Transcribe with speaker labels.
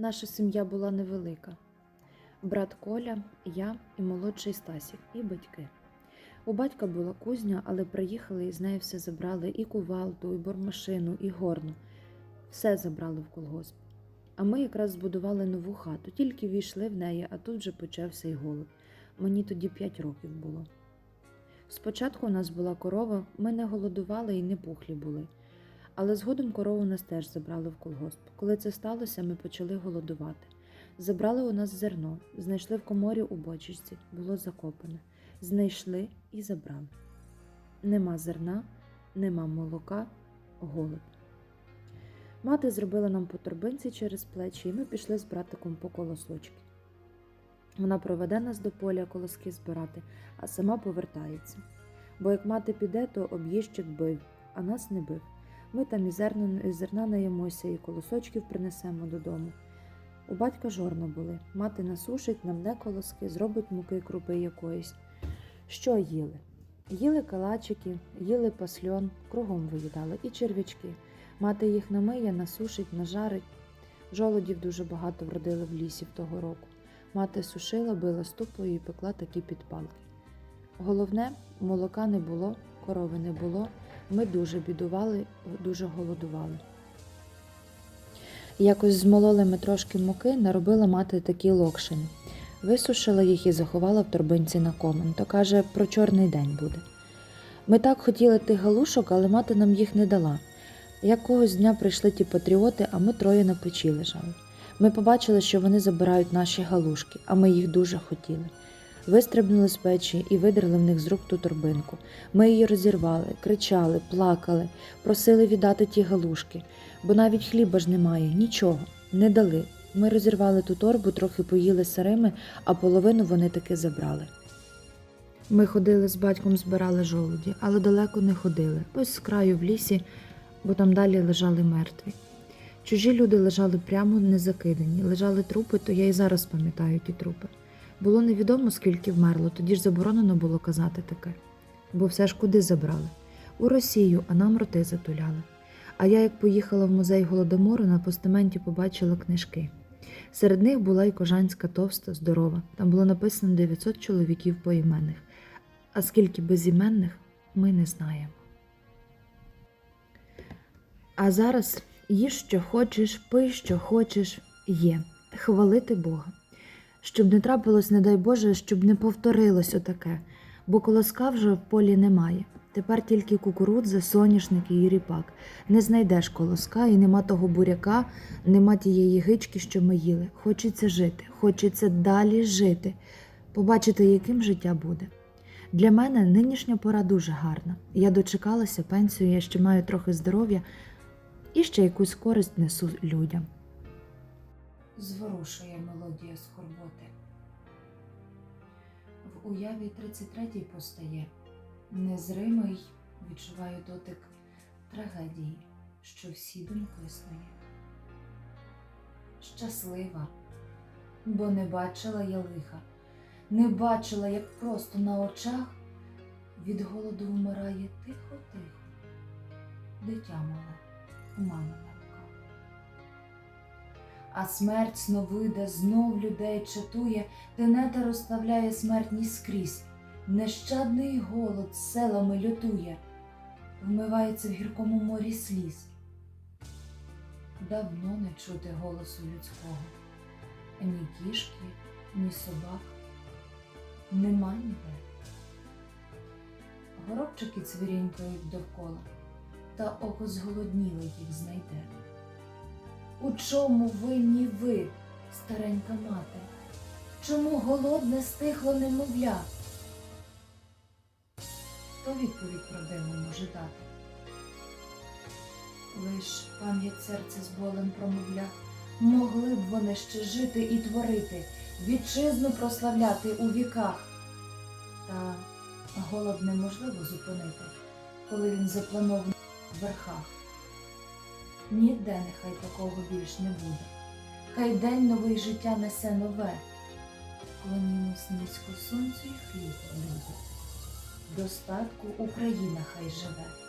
Speaker 1: Наша сім'я була невелика. Брат Коля, я і молодший Стасік, і батьки. У батька була кузня, але приїхали і з неї все забрали і кувалду, і бормашину, і горну. Все забрали в колгосп. А ми якраз збудували нову хату, тільки війшли в неї, а тут вже почався й голод. Мені тоді п'ять років було. Спочатку у нас була корова, ми не голодували і не пухлі були. Але згодом корову нас теж забрали в колгосп. Коли це сталося, ми почали голодувати. Забрали у нас зерно, знайшли в коморі у бочечці, було закопане. Знайшли і забрали. Нема зерна, нема молока, голод. Мати зробила нам по торбинці через плечі, і ми пішли з братиком по колосочки. Вона проведе нас до поля колоски збирати, а сама повертається. Бо як мати піде, то об'їжджик бив, а нас не бив. Ми там і зерна, і зерна наїмося, і колосочків принесемо додому. У батька жорна були. Мати насушить нам не колоски, зробить муки крупи якоїсь. Що їли? Їли калачики, їли пасльон, кругом виїдали, і черв'ячки. Мати їх намиє, насушить, нажарить. Жолодів дуже багато вродили в лісі в того року. Мати сушила, била ступою і пекла такі підпалки. Головне, молока не було, корови не було. Ми дуже бідували, дуже голодували. Якось змололи ми трошки муки, наробила мати такі локшини. Висушила їх і заховала в торбинці на комен, то каже, про чорний день буде. Ми так хотіли тих галушок, але мати нам їх не дала. Якогось дня прийшли ті патріоти, а ми троє на печі лежали. Ми побачили, що вони забирають наші галушки, а ми їх дуже хотіли. Вистрибнули з печі і видерли в них з рук ту торбинку. Ми її розірвали, кричали, плакали, просили віддати ті галушки, бо навіть хліба ж немає, нічого, не дали. Ми розірвали ту торбу, трохи поїли сирими, а половину вони таки забрали. Ми ходили з батьком, збирали жолуді, але далеко не ходили, ось з краю в лісі, бо там далі лежали мертві. Чужі люди лежали прямо не закидані, лежали трупи, то я і зараз пам'ятаю ті трупи. Було невідомо, скільки вмерло, тоді ж заборонено було казати таке. Бо все ж куди забрали? У Росію, а нам роти затуляли. А я, як поїхала в музей голодомору, на постаменті побачила книжки. Серед них була й кожанська товста, здорова. Там було написано 900 чоловіків поіменних. А скільки безіменних, ми не знаємо. А зараз їж, що хочеш, пий, що хочеш, є. Хвалити Бога. Щоб не трапилось, не дай Боже, щоб не повторилось отаке, бо колоска вже в полі немає. Тепер тільки кукурудза, соняшники і ріпак. Не знайдеш колоска і нема того буряка, нема тієї гички, що ми їли. Хочеться жити, хочеться далі жити, побачити, яким життя буде. Для мене нинішня пора дуже гарна. Я дочекалася пенсію, я ще маю трохи здоров'я і ще якусь користь несу людям. Зворушує мелодія скорботи. В уяві 33-й постає незримий, відчуваю дотик трагедії, що всі думки свої. Щаслива, бо не бачила я лиха, не бачила, як просто на очах від голоду вмирає тихо-тихо, дитя мале у. А смерть сновиде знов людей чатує, тенета розставляє смертні скрізь. Нещадний голод селами лютує, вмивається в гіркому морі сліз. Давно не чути голосу людського, ні кішки, ні собак, нема ніде. Горобчики цвірінькають довкола, та око зголодніло їх знайде. Чому винні ви, старенька мати? Чому голодне стихло немовля? Хто відповідь правдиву може дати? Лиш пам'ять серця з болем промовля, могли б вони ще жити і творити, вітчизну прославляти у віках. Та голод неможливо зупинити, коли він запланований в верхах. Ніде нехай такого більш не буде. Хай день новий життя несе нове. Клонімось низько сонцю і хліб, люди. Достатку Україна хай живе.